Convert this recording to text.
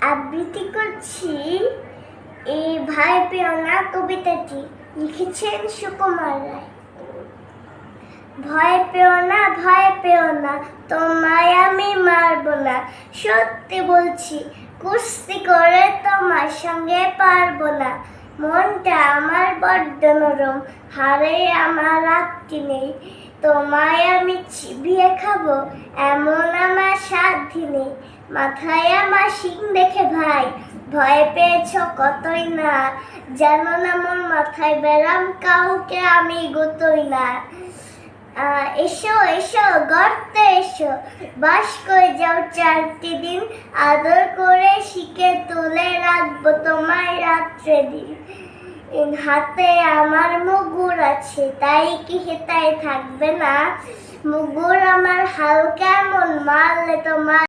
আবৃত্তি করছি এই ভাই পেয়না কবিতাটি। লিখেছেন সুকুমার রায়। ভয় পেও না, ভয় পেও না, তোমায় আমি মারব না। সত্যি বলছি, কুস্তি করে তোমার সঙ্গে পারব না। বড্ড নরম হারে আমার রাত্রি নেই, তোমায় আমি চিবিয়ে খাব, এমন আমার সাধ্যি নেই। মাথায় আমার শিং দেখে ভাই, ভয় পেয়েছ কতই না? জানো না মোর মাথায় বেরাম কাউকে আমি গোতই না। এসো এসো, গর্তে এসো। বাস করে যাও চারটি দিন, আদর করে শিখে তুলে রাখব তোমায় রাত্রে দিন। হাতে আমার মুগুর আছে, তাই কি হেতায় থাকবে না? মুগুর আমার হাল কেমন? মারলে তোমার